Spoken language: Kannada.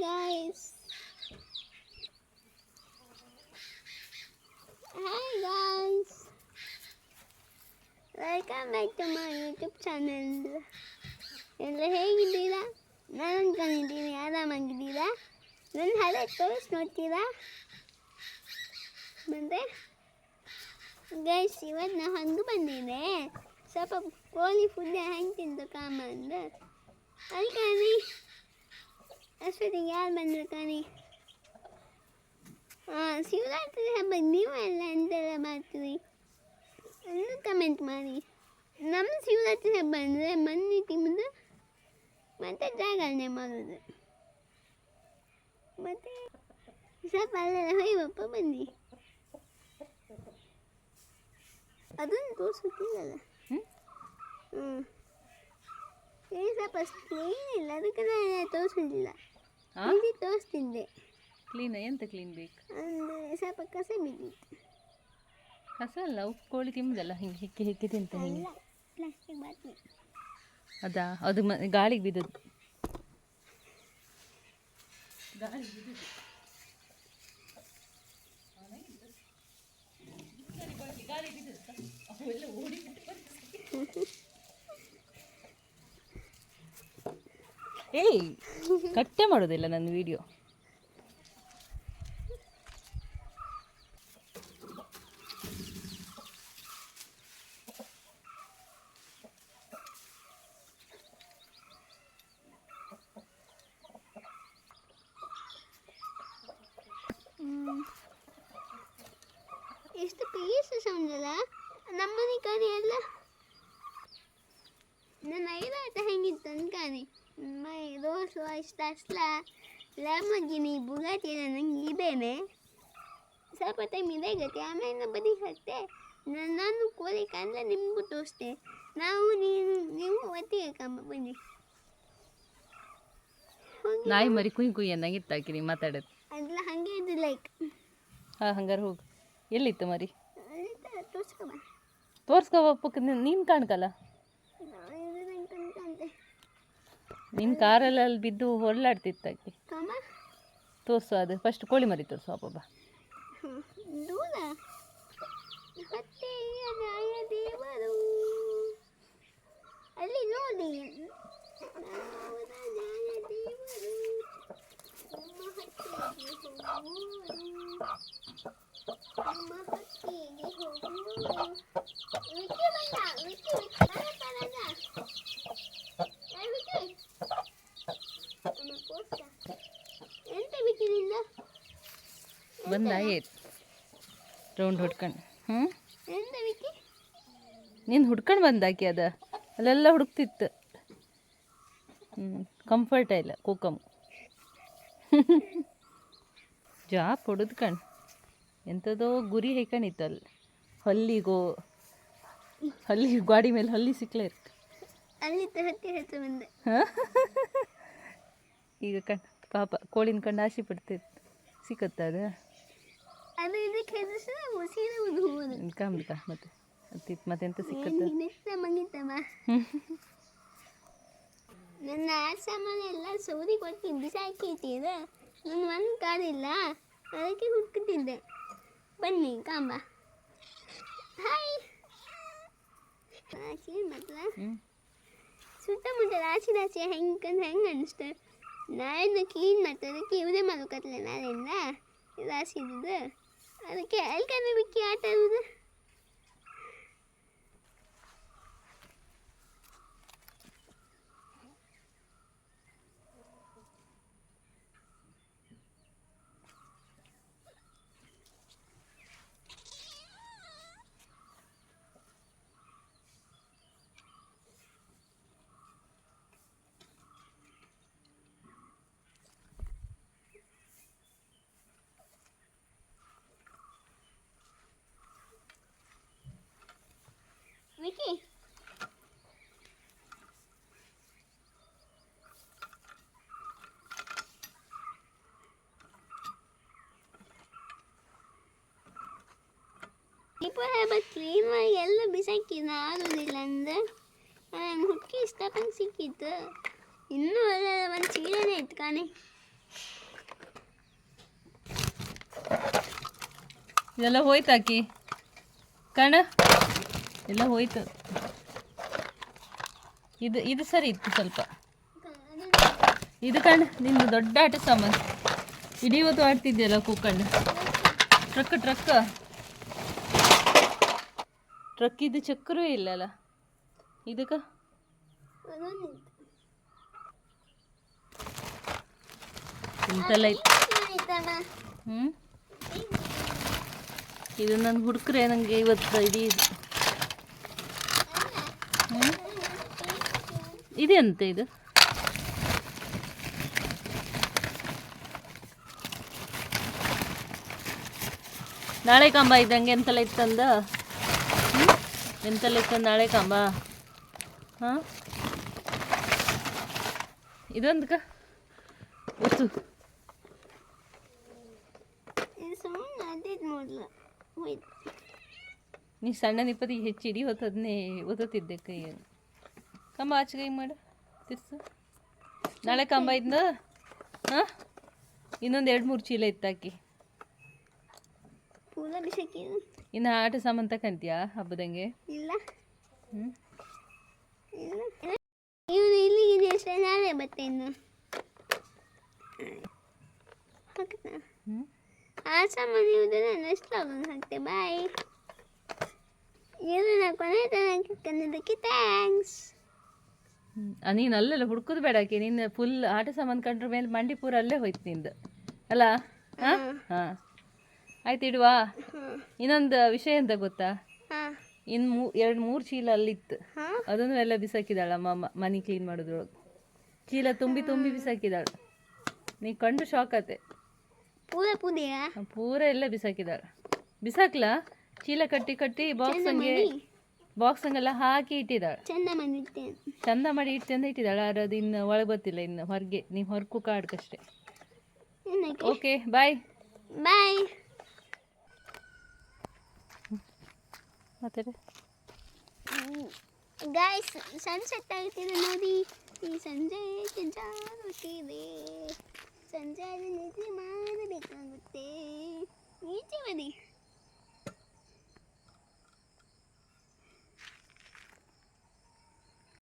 guys. Hi guys. Welcome back to my YouTube channel. Hello, hey Gidila. Nalan kan hindi niya alam ang Gidila. Then hala ito, Snotila. Bante. Guys, siwat na handuban nila. Sa pag-quality food na hangin to kamanda. Ay, kanin. ಅಷ್ಟೊತ್ತಿಗೆ ಯಾರು ಬಂದರು ಕಣಿ ಹಾಂ ಶಿವರಾತ್ರಿ ಹಬ್ಬ ನೀವು ಎಲ್ಲ ಎಂತೆಲ್ಲ ಮಾಡ್ತೀರಿ ಒಂದು ಕಮೆಂಟ್ ಮಾಡಿ ನಮ್ಮ ಶಿವರಾತ್ರಿ ಹಬ್ಬ ಅಂದರೆ ಮಣ್ಣಿ ತಿಂಬುದು ಮತ್ತು ಜಾಗರಣೆ ಮಾಡೋದು ಮತ್ತು ಸ್ವಲ್ಪ ಅಲ್ಲೆಲ್ಲ ಹೊಯ್ಯಪ್ಪ ಬನ್ನಿ ಅದನ್ನು ತೋರಿಸುತ್ತಿಲ್ಲಲ್ಲ ಹ್ಮ್? ಹ್ಞೂ ಇಲ್ಲ. ಅದಕ್ಕೆ ನಾನು ತೋರಿಸಿಲ್ಲ ಹಾಂ? ಇಲ್ಲಿ ತೋರಿಸ್ತಿದ್ದೆ. ಕ್ಲೀನ್ ಎಂತ ಕ್ಲೀನ್ ಬೇಕು? ಅಂದರೆ ಸ್ವಲ್ಪ ಕಸ ಬಿದ್ದಿತ್ತು. ಕಸ ಅಲ್ಲ ಉಪ್ಪು ಕೋಳಿ ತಿಂಬುದಲ್ಲ. ಹಿಂಗೆ ಹಿಕ್ಕಿ ಹಿಕ್ಕಿ ತಿಂತ ಹಿಂಗೆ. ಪ್ಲಾಸ್ಟಿಕ್ ಬಾಟ್ಲಿ. ಅದಾ? ಅದು ಮ ಗಾಳಿಗೆ ಬಿದ್ದದ್ದು. ಗಾಳಿ ಬಿದ್ದದ್ದು. ಏಯ್ ಕಟ್ಟೆ ಮಾಡೋದಿಲ್ಲ ನನ್ನ ವಿಡಿಯೋ ಎಷ್ಟು ಪೀಸ್ ಅಲ್ಲ ನಮ್ಮನೆ ಕಡೆ ಎಲ್ಲ ನನ್ನ ಐದಾಟ ಹೆಂಗಿತ್ತು ಅನ್ಕಾಣಿ ಮೈ ರೋಸ್ Lamborghini Bugatti'ನ ಇದೇನೆ ಸ್ವಲ್ಪ ಟೈಮ್ ಇದೆ ನಾನು ಬದಿ ಹತ್ತೆ ನಾನು ನಾನು ಕೋಳಿ ನಿಮ್ಗೂ ತೋರಿಸ್ತೆ ನಾವು ನೀನು ನೀವು ಒತ್ತಿಗೆ ಕಂಬ ಬನ್ನಿ ನಾಯಿ ಮರಿ ಕುಯ್ ಕುಯ್ ಹಾಕಿ ನೀವು ಮಾತಾಡೋದು. ಅದೆಲ್ಲ ಹಾಗೆ ಇದು ಲೈಕ್ ಹಾಂ ಹಂಗಾರೆ ಹೋಗು. ಎಲ್ಲಿತ್ತು ಮರಿ? ಅಲ್ಲಿ ತೋರಿಸ್ಕೊಬ ಪಕ್ಕ ನೀನು ಕಾಣ್ಕಲ್ಲ ಇದು ನಂಗೆ ಕಣ್ಕಂತೆ ನಿನ್ನ ಕಾರಲ್ಲಿ ಅಲ್ಲಿ ಬಿದ್ದು ಹೊರಲಾಡ್ತಿತ್ತಾಕಿ ತೋಸು ತೋರಿಸು ಅದು. ಫಸ್ಟ್ ಕೋಳಿ ಮರಿ ತೋರಿಸು ಅಪ್ಪ ಅಲ್ಲಿ ನೋಡಿ. ವಿಕ್ಕಿ ಬಂದ ವಿಕ್ಕಿ ವಿಕ್ಕಿ ಬರಪ್ಪ ರಾಜ ಏ ವಿಕ್ಕಿ ನಮ್ಮ ಕೋಟ ಎಂತ ವಿಕ್ಕಿ ನಿಂದ ಬಂದ ರೌಂಡ್ ಹುಡ್ಕೊಂಡು. ಹ್ಞೂ ನೀನು ಹುಡ್ಕೊಂಡು ಬಂದಾಕಿ ಅದ? ಅಲ್ಲೆಲ್ಲ ಹುಡುಕ್ತಿತ್ತು. ಹ್ಞೂ ಕಂಫರ್ಟ್ ಇಲ್ಲ ಕೂಕಮ್. ಜಾ ಹುಡುದ್ಕಣ್ ಕಣ್. ಎಂಥದೋ ಗುರಿ ಹೇಕೊಂಡಿತ್ತು ಅಲ್ಲಿ. ಹಲ್ಲಿಗೋ ಹಲ್ಲಿ ಗಾಡಿ ಮೇಲೆ ಹಲ್ಲಿ ಸಿಕ್ಲೇ ಇರ್ತ. ಅಲ್ಲಿ ಈಗ ಕಣ್ ಪಾಪ ಕೋಳಿನ ಕಂಡು ಆಸೆ ಪಡ್ತಿತ್ತು ಸಿಕ್ಕತ್ತ ಅದು? ಒಂದು ಹೋಗೋದು ಕಾಮ್ಕ ಮತ್ತೆ ಮತ್ತೆಂತ ಸಿಕ್ಕತ್ತ? ನನ್ನ ಆಟ ಸಾಮಾನು ಎಲ್ಲ ಸೌದಿ ಕೊಟ್ಟು ಬಿಸಾಕಿಟ್ಟಿದ ನನ್ನ ಒಂದು ಕಾರಿಲ್ಲ ಅದಕ್ಕೆ ಹುಡುಕುತ್ತಿದ್ದೆ ಬನ್ನಿ ಕಾಂಬ ಹಾಯ್ ರಾಶಿ ಹ್ಞೂ ಸುತ್ತಮುತ್ತ ರಾಶಿ ರಾಶಿ ಹೆಂಗೆ ಹೆಂಗೆ ಅನಿಸ್ತು? ನಾಳೆನ ಕ್ಲೀನ್ ಮಾಡ್ತಾರೆ ಇವನೇ ಮಾಡ್ಬೇಕತ್ತಲ್ಲ ನಾಳೆಯಿಂದ ರಾಶಿ ಅದಕ್ಕೆ ಅದಕ್ಕೆ ಕಣ್ಣು ಬಿಕ್ಕಿ ಆಟ ಆಡೋದು. ಕ್ಲೀನ್ ಮಾಡಿ ಎಲ್ಲ ನಾನು ಆಗೋದಿಲ್ಲ ಅಂದ್ರೆ ನಂಗೆ ಹುಡುಕಿ ಇಷ್ಟಪಂಗೆ ಸಿಕ್ಕಿತ್ತು ಇನ್ನೂ ಅಲ್ಲ, ಒಂದು ಚೀಲನೇ ಕಾಣೆ. ಇದೆಲ್ಲ ಹೋಯ್ತಾಕಿ ಕಣ, ಎಲ್ಲ ಹೋಯ್ತು. ಇದು ಇದು ಸರಿ ಇತ್ತು ಸ್ವಲ್ಪ. ಇದು ಕಣ, ನಿಂದು ದೊಡ್ಡ ಆಟ ಸಾಮಾನು. ಇಡೀ ಹೊತ್ತು ಆಡ್ತಿದ್ಯಲ್ಲ ಕೂಕಂಡು ಟ್ರಕ್ ಟ್ರಕ್. ಟ್ರಕ್ ಚಕ್ರವೇ ಚಕ್ರೂ ಇಲ್ಲಲ್ಲ? ಇದಕ್ಕೆ? ಇಂತೆಲ್ಲ ಹ್ಞೂ ಇದು ನನ್ನ ಹುಡುಕ್ರೆ ನನಗೆ ಇವತ್ತು ಇಡೀ ಇದೆ. ಇದೆಂತ ಇದು. ನಾಳೆ ಕಂಬ ಇದ್ದಂಗೆ ಎಂತೆಲ್ಲ ಇತ್ತಂದ? ಇತ್ತಂದ ನಾಳೆ ಕಂಬ? ಹಾಂ? ಇದೊಂದು ಕ ಹೋಯ್ತು. ನೀ ಸಣ್ಣ ನಿಪ್ಪತ್ತಿಗೆ ಹೆಚ್ಚು ಇಡೀ ಹೊತ್ತದನ್ನೇ ಓದೋತಿದ್ದೆ ಓದುತ್ತಿದ್ದೆ ಕೈಯನ್ನು ಕಂಬ ಆಚೆ ಕೈ ಮಾಡು. ತಿರ್ಸು. ನಾಳೆ ಕಂಬ ಇದ್ದ ಹಾಂ? ಇನ್ನೊಂದು ಎರಡು ಮೂರು ಚೀಲ ಇತ್ತಾಕಿ ಬಿಸಕಿ ಇನ್ನು ಆಟ ಸಾಮಾನು ತಕಂತೀಯಾ ಹಬ್ಬದಂಗೆ? ಇಲ್ಲ. ಹ್ಞೂ ಇಲ್ಲ. ಇವನು ಇಲ್ಲಿಗಿದೆ ಅಷ್ಟೇ ನಾಳೆ ಬತ್ತೆ ಇನ್ನು? ಆ ಸಾಮಾನು ಇವುದು ನಾನು ಎಷ್ಟು ಆಗೋದು ಹಾಕ್ತೆ. ಬಾಯ್ ಇದು ನಾ ಕೊನೆ ತನಕ ಕನ್ನಡಕ್ಕೆ ಥ್ಯಾಂಕ್ಸ್ ನೀನು ಅಲ್ಲೆಲ್ಲ ಹುಡ್ಕೋದು ಬೇಡಕ್ಕೆ ನೀನು ಫುಲ್ ಆಟ ಸಾಮಾನು ಕಂಡ್ರ ಮೇಲೆ ಮಂಡಿಪುರ ಅಲ್ಲೇ ಹೋಯ್ತು ನಿಂದು. ಅಲ್ಲ? ಹಾಂ. ಹಾಂ. ಆಯ್ತು ಇಡುವಾ. ಇನ್ನೊಂದು ವಿಷಯ ಎಂತ ಗೊತ್ತಾ? ಇನ್ ಮೂ ಎರಡು ಮೂರು ಚೀಲ ಅಲ್ಲಿತ್ತು ಅದನ್ನು ಎಲ್ಲ ಬಿಸಾಕಿದಾಳ ಮನಿ ಮನೆ ಕ್ಲೀನ್ ಮಾಡೋದ್ರೊಳಗೆ. ಚೀಲ ತುಂಬಿ ತುಂಬಿ ಬಿಸಾಕಿದಾಳ. ನೀ ಕಂಡು ಶಾಕ್ ಆತೆ. ಪೂರ ಎಲ್ಲ ಬಿಸಾಕಿದಾಳ. ಬಿಸಾಕ್ಲಾ? ಚೀಲ ಕಟ್ಟಿ ಕಟ್ಟಿ ಬಾಕ್ಸ್ ಹಂಗೆ ಬಾಕ್ಸ್ ಹಂಗೆಲ್ಲ ಹಾಕಿ ಇಟ್ಟಿದ್ದಾಳ ಚಂದ ಚಂದ ಮಾಡಿ ಇಟ್ಟು ಅಂತ ಇಟ್ಟಿದಾಳ ಆದ್ರೆ ಅದು ಇನ್ನು ಒಳಗೆ ಗೊತ್ತಿಲ್ಲ ಇನ್ನು ಹೊರಗೆ. ನೀವು ಹೊರಕು ಕಾಡ್ಕಷ್ಟೆ. ಓಕೆ ಬಾಯ್ ಬಾಯ್ ಮತ್ತೆ ಗಾಯ್ಸ್ ಸನ್ಸೆಟ್ ಆಗ್ತಿದೆ ನೋಡಿ ಈ ಸಂಜೆ ಜಾಗ್ತಿದೆ ಸಂಜೆ ನಿದ್ದೆ ಮಾಡಬೇಕಾಗುತ್ತೆ ನೀಚೆ ಬನ್ನಿ